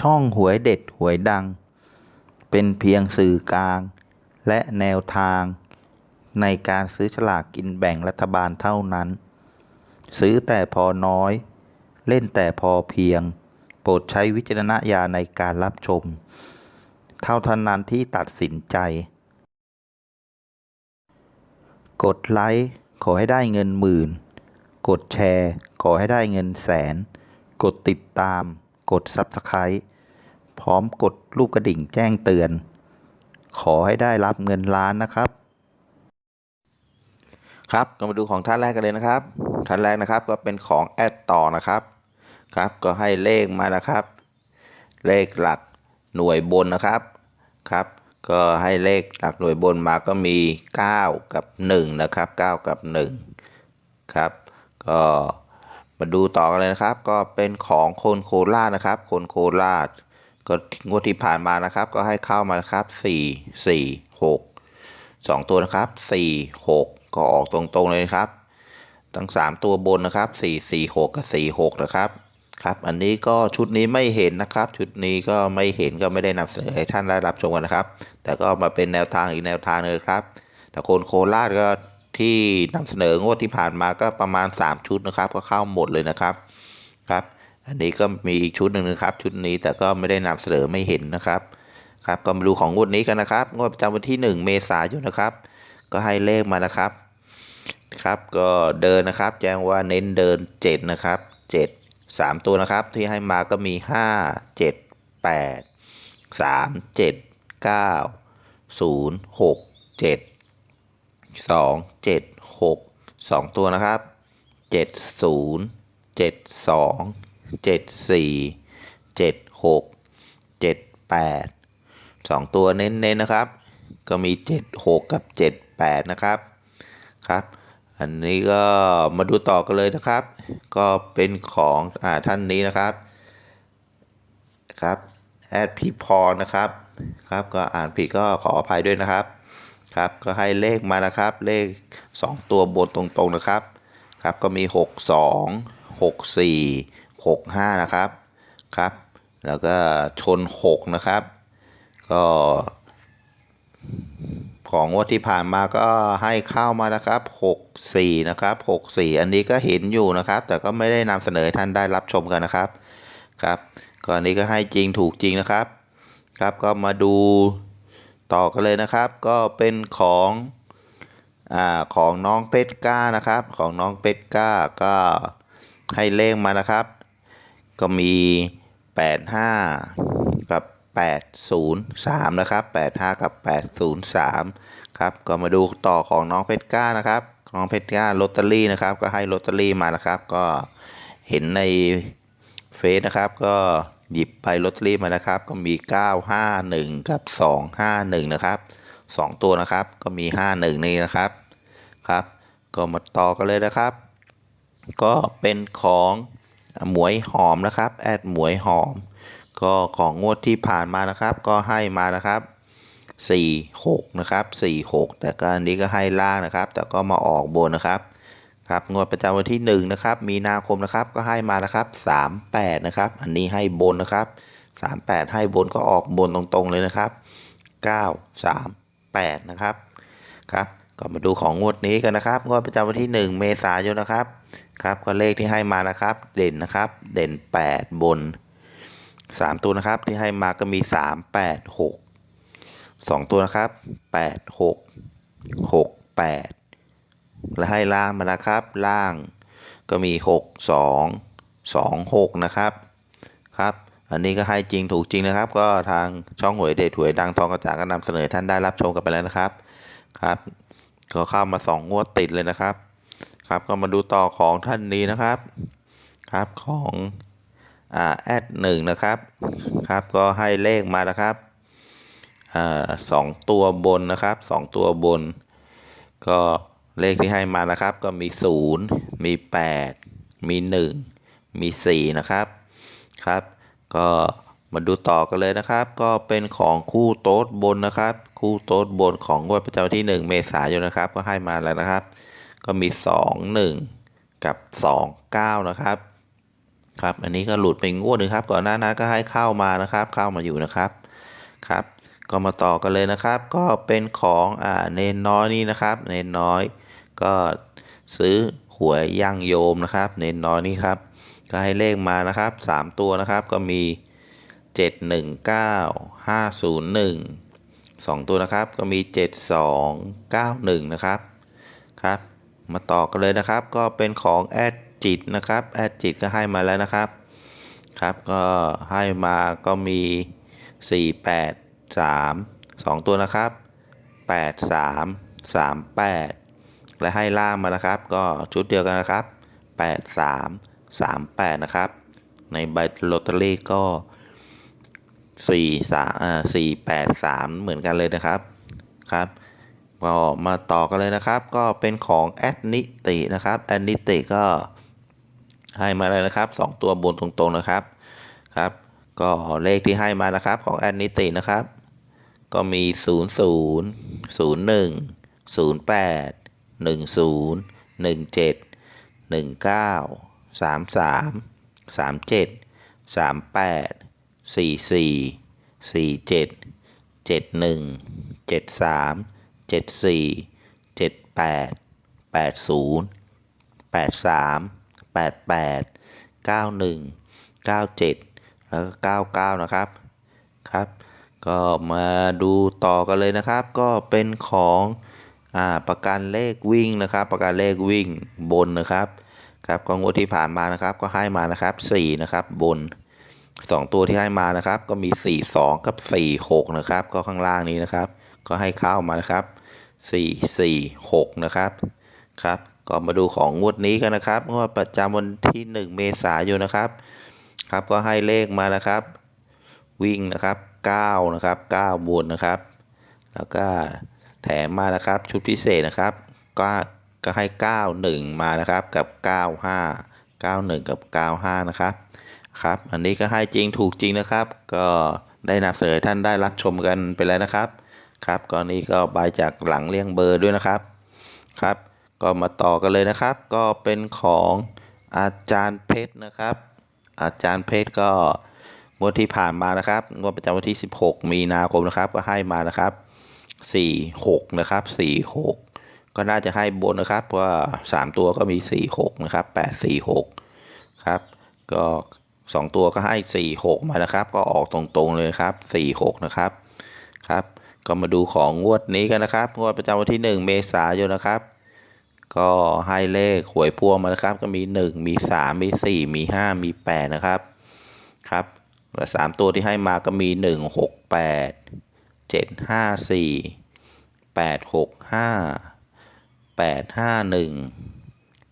ช่องหวยเด็ดหวยดัง เป็นเพียงสื่อกลาง และแนวทาง ในการซื้อฉลากกินแบ่งรัฐบาลเท่านั้น ซื้อแต่พอน้อย เล่นแต่พอเพียง โปรดใช้วิจารณญาณในการรับชม เท่าทันนั้นที่ตัดสินใจ กดไลค์ขอให้ได้เงินหมื่น กดแชร์ ขอให้ได้เงินแสน กดติดตาม กด Subscribe พร้อมกดรูปกระดิ่งแจ้งเตือน ขอให้ได้รับเงินล้านนะครับ ครับก็มาดูของท่านแรกกันเลยนะครับ ท่านแรกนะครับก็เป็นของแอดต่อนะครับครับ ก็ให้เลขมานะครับ เลขหลักหน่วยบนนะครับครับ ก็ให้เลขหลักหน่วยบนมาก็มี 9 กับ 1 นะครับ 9 กับ 1 ครับ ก็ มาดูต่อกันเลยนะครับ ก็เป็นของคนโคราชนะครับ คนโคราชก็งวดที่ผ่านมานะครับ ก็ให้เข้ามานะครับ 4 4 6 2 ตัวนะครับ 4 6 ก็ออกตรงๆเลยนะครับ ทั้ง 3 ตัวบนนะครับ 4 4 6 กับ 4 6 นะครับครับ อันนี้ก็ชุดนี้ไม่เห็นนะครับ ชุดนี้ก็ไม่เห็นก็ไม่ได้นำเสนอให้ท่านได้รับชมกันนะครับ แต่ก็มาเป็นแนวทางอีกแนวทางหนึงครับ แต่คนโคราชก็ ที่นำเสนองวดที่ผ่านมาก็ประมาณ 3 ชุดนะครับ ก็เข้าหมดเลยนะครับครับ อันนี้ก็มีอีกชุดหนึ่งนะครับ ชุดนี้แต่ก็ไม่ได้นำเสนอไม่เห็นนะครับครับก็มาดูของงวดนี้กันนะครับงวดประจำวันที่ 1 เมษายนนะครับ ก็ให้เลขมานะครับครับก็เดินนะครับ แจ้งว่าเน้นเดิน 7 นะครับ 7 3 ตัวนะครับ ที่ให้มาก็มี 5 7 8 3 7 9 0 6 7 2 7 6 2ตัวนะครับ7 0 7 2 7 4 7 6 7 8 2ตัวเน้นๆนะครับ ก็มี7 6กับ7 8นะครับครับอันนี้ก็มาดูต่อกันเลยนะครับ ก็เป็นของอ่าท่านนี้นะครับครับแอดพี่พรนะครับครับก็อ่านผิดก็ขออภัยด้วยนะครับ ครับก็ให้เลขมานะครับ เลข 2 ตัวบนตรงๆนะครับครับก็มี 6 2 6 4 6 5 นะครับครับ แล้วก็ชน 6 นะครับ ก็ของงวดที่ผ่านมาก็ให้เข้ามานะครับ 64 นะครับ 64 อันนี้ก็เห็นอยู่นะครับ แต่ก็ไม่ได้นำเสนอท่านได้รับชมกันนะครับครับก่อนนี้ก็ให้จริงถูกจริงนะครับ ครับก็มาดู ต่อกันเลยนะครับ ก็เป็นของอ่าของน้องเป็ดก้านะครับ ของน้องเป็ดก้าก็ให้เลขมานะครับ ก็มี 85 กับ 803 นะครับ 85 กับ 803 ครับ ก็มาดูต่อของน้องเพชรก้านะครับน้องเพชรก้าลอตเตอรี่นะครับ ก็ให้ลอตเตอรี่มานะครับ ก็เห็นในเฟซนะครับ ก็ หยิบไปลอตเตอรี่มานะครับ ก็มี 951 กับ 251 นะครับ 2 ตัวนะครับก็มี 51 นี่นะครับครับ ก็มาต่อกันเลยนะครับ ก็เป็นของหมวยหอมนะครับแอดหมวยหอม ก็ของงวดที่ผ่านมานะครับ ก็ให้มานะครับ4 6นะครับ4 6 แต่ก็อันนี้ก็ให้ล่างนะครับ แต่ก็มาออกบนนะครับ ครับงวดประจำวันที่1นะครับมีนาคมนะครับก็ให้มานะครับ 38 นะครับ อันนี้ให้บนนะครับ 38 ให้บนก็ออกบนตรงๆเลยนะครับ 9 3 8 นะครับครับก็มาดูของงวดนี้กันนะครับ งวดประจำวันที่ 1 เมษายนนะครับครับก็เลขที่ให้มานะครับ เด่นนะครับ เด่น 8 บน 3 ตัวนะครับที่ให้มาก็มี 3 8 6 2 ตัวนะครับ 8 6 6 8 และให้ล่างมานะครับ ล่างก็มี 6 2 2 6 นะครับครับอันนี้ก็ให้จริงถูกจริงนะครับ ก็ทางช่องหวยเด็ดหวยดังทองกระจ่างก็นำเสนอท่านได้รับชมกันไปแล้วนะครับครับ ก็เข้ามา 2 งวดติดเลยนะครับ ครับก็มาดูต่อของท่านนี้นะครับครับของอ่าแอดหนึ่งนะครับครับก็ให้เลขมานะครับอ่าสองตัวบนนะครับสองตัวบน ก็ เลขที่ให้มานะครับ ก็มีศูนย์มีแปดมีหนึ่งมีสี่นะครับครับ ก็มาดูต่อกันเลยนะครับ ก็เป็นของคู่โต๊ดบนนะครับ คู่โต๊ดบนของงวดประจำวันที่ 1 เมษายนนะครับ ก็ให้มาแล้วนะครับ ก็มี 2 1 กับ 2 9 นะครับครับ อันนี้ก็หลุดไปงวดนึงครับ ก่อนหน้านั้นก็ให้เข้ามานะครับ เข้ามาอยู่นะครับ ครับ ก็มาต่อกันเลยนะครับ ก็เป็นของอ่าเนนน้อยนี่นะครับ เนนน้อย ก็ซื้อหวยย่างโยมนะครับ เนนน้อยนี่ครับ ก็ให้เลขมานะครับสามตัวนะครับก็มีเจ็ดหนึ่งเก้าห้าศูนย์หนึ่งสองตัวนะครับก็มีเจ็ดสองเก้าหนึ่งนะครับครับ มาต่อกันเลยนะครับก็เป็นของแอดจิตนะครับแอดจิตก็ให้มาแล้วนะครับครับ ก็ให้มาก็มี 4 8 3 2 ตัวนะครับ 8 3 3 8 และให้ล่างมานะครับ ก็ชุดเดียวกันนะครับ 8 3 3 8 นะครับ ในใบลอตเตอรี่ก็4 3อ่า4 8 3 เหมือนกันเลยนะครับครับก็มาต่อกันเลยนะครับ ก็เป็นของแอดนิตินะครับแอดนิติก็ให้มาเลยนะครับ 2 ตัวบนตรงๆนะครับครับ ก็เลขที่ให้มานะครับของแอดนิตินะครับ ก็มี 0 0 0 1 0 8 1 0 1 7 1 9 3 3 3 7 3 8 4 4 4 7 7 1 7 3 7 4 7 8 8 0 8 3 8 8 9 1 9 7 แล้วก็ 99 นะครับ ครับ ก็มาดูต่อกันเลยนะครับ ก็เป็นของอ่าประกันเลขวิ่งนะครับ ประกันเลขวิ่งบนนะครับครับก็งวดที่ผ่านมานะครับ ก็ให้มานะครับ4นะครับบน 2 ตัวที่ให้มานะครับ ก็มี 4 2 กับ 4 6 นะครับ ก็ข้างล่างนี้นะครับ ก็ให้เข้ามานะครับ4 4 6 นะครับครับก็มาดูของงวดนี้กันนะครับงวดประจำวันที่ 1 เมษายนนะครับ ครับก็ให้เลขมานะครับ วิ่งนะครับ 9นะครับ9บวนนะครับ แล้วก็แถมมานะครับชุดพิเศษนะครับ ก็ก็ให้ 9 1 มานะครับกับ 9 5 9 1 กับ 9 5 นะครับครับ อันนี้ก็ให้จริงถูกจริงนะครับ ก็ได้นำเสนอท่านได้รับชมกันไปแล้วนะครับครับก็นี้ก็ใบจากหลังเลี่ยงเบอร์ด้วยนะครับครับ ก็มาต่อกันเลยนะครับ ก็เป็นของอาจารย์เพชรนะครับ อาจารย์เพชรก็ งวดที่ผ่านมานะครับงวดประจำวันที่ 16 มีนาคมนะครับ ก็ให้มานะครับ 46 นะครับ 46 ก็น่าจะให้บนนะครับเพราะว่า 3 ตัวก็มี 46 นะครับ 846 ครับ ก็ 2 ตัวก็ให้ 46 มานะครับ ก็ออกตรงๆเลยครับ 46 นะครับ ครับ ก็มาดูของงวดนี้กันนะครับ งวดประจำวันที่ 1 เมษายนนะครับก็ให้เลขหวยพวงมานะครับ ก็มี 1 มี 3 มี 4 มี 5 มี 8 นะครับ ครับ และสามตัวที่ให้มาก็มี1 6 8 7 5 4 8 6 5 8 5 1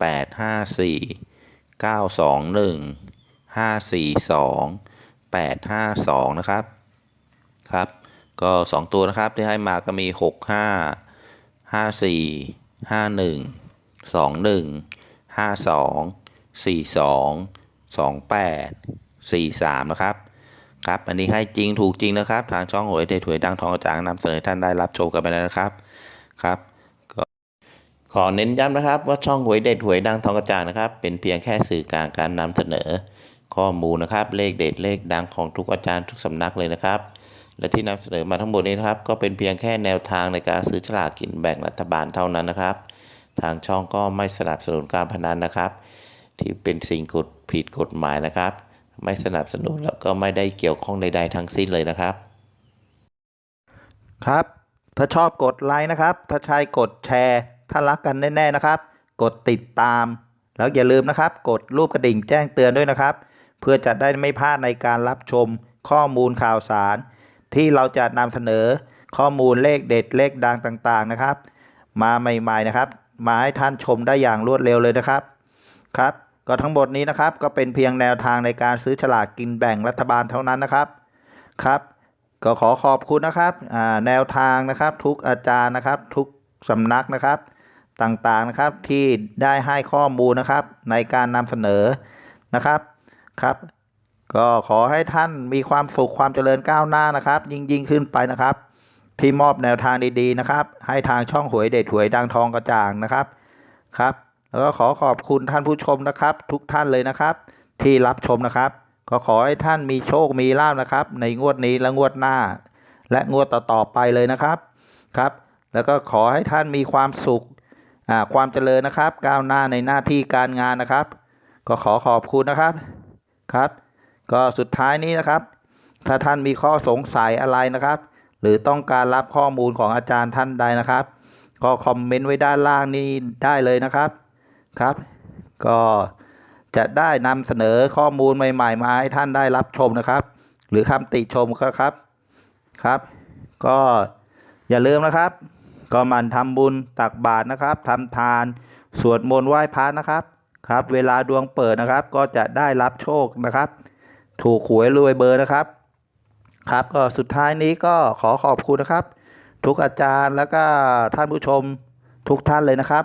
8 5 4 9 2 1 5 4 2 8 5 2นะครับ ครับ ก็ 2 ตัวนะครับที่ให้มาก็มี6 5 5 4 5 1 2 1 5 2 4 2 2 8 4 3นะครับ ครับอันนี้ให้จริงถูกจริงนะครับ ทางช่องหวยเด็ดหวยดังทองกระจ่างนำเสนอท่านได้รับชมกันไปแล้วนะครับครับก็ขอเน้นย้ำนะครับว่าช่องหวยเด็ดหวยดังทองกระจ่างนะครับ เป็นเพียงแค่สื่อกลางการนำเสนอ ข้อมูลนะครับเลขเด็ดเลขดังของทุกอาจารย์ทุกสำนักเลยนะครับ และที่นำเสนอมาทั้งหมดนี้นะครับ ก็เป็นเพียงแค่แนวทางในการซื้อฉลากกินแบ่งรัฐบาลเท่านั้นนะครับ ทางช่องก็ไม่สนับสนุนการพนันนะครับ ที่เป็นสิ่งกฎผิดกฎหมายนะครับ ไม่สนับสนุนแล้วก็ไม่ได้เกี่ยวข้องใด ๆ ทั้งสิ้นเลยนะครับ ครับ ถ้าชอบกดไลค์นะครับ ถ้าใช่กดแชร์ ถ้ารักกันแน่ๆนะครับ กดติดตาม แล้วอย่าลืมนะครับ กดรูปกระดิ่งแจ้งเตือนด้วยนะครับ เพื่อจะได้ไม่พลาดในการรับชมข้อมูลข่าวสาร ที่เราจะนำเสนอข้อมูลเลขเด็ดเลขดังต่างๆนะครับ มาใหม่ๆนะครับ มาให้ท่านชมได้อย่างรวดเร็วเลยนะครับครับ ก็ทั้งหมดนี้นะครับก็เป็นเพียงแนวทางในการซื้อฉลากกินแบ่งรัฐบาลเท่านั้นนะครับครับก็ขอขอบคุณนะครับแนวทางนะครับทุกอาจารย์นะครับ ทุกสำนักนะครับต่างๆนะครับที่ได้ให้ข้อมูลนะครับในการนำเสนอนะครับครับ ก็ขอให้ท่านมีความสุขความเจริญก้าวหน้านะครับ ยิ่งยิ่งขึ้นไปนะครับ ที่มอบแนวทางดีๆนะครับ ให้ทางช่องหวยเด็ดหวยดังทองกระจ่างนะครับครับ แล้วก็ขอขอบคุณท่านผู้ชมนะครับ ทุกท่านเลยนะครับ ที่รับชมนะครับ ก็ขอให้ท่านมีโชคมีลาภนะครับ ในงวดนี้และงวดหน้า และงวดต่อๆไปเลยนะครับครับ แล้วก็ขอให้ท่านมีความสุขความเจริญนะครับ ก้าวหน้าในหน้าที่การงานนะครับ ก็ขอขอบคุณนะครับครับ ก็สุดท้ายนี้นะครับ ถ้าท่านมีข้อสงสัยอะไรนะครับ หรือต้องการรับข้อมูลของอาจารย์ท่านใดนะครับ ก็คอมเมนต์ไว้ด้านล่างนี้ได้เลยนะครับ ครับ ก็จะได้นำเสนอข้อมูลใหม่ๆมาให้ท่านได้รับชมนะครับ หรือคำติชมก็ครับครับ ก็อย่าลืมนะครับ ก็มันทำบุญตักบาตรนะครับทำทานสวดมนต์ไหว้พระนะครับครับ เวลาดวงเปิดนะครับ ก็จะได้รับโชคนะครับ ถูกหวยรวยเบอร์นะครับ ครับก็สุดท้ายนี้ก็ขอขอบคุณนะครับ ทุกอาจารย์แล้วก็ท่านผู้ชมทุกท่านเลยนะครับ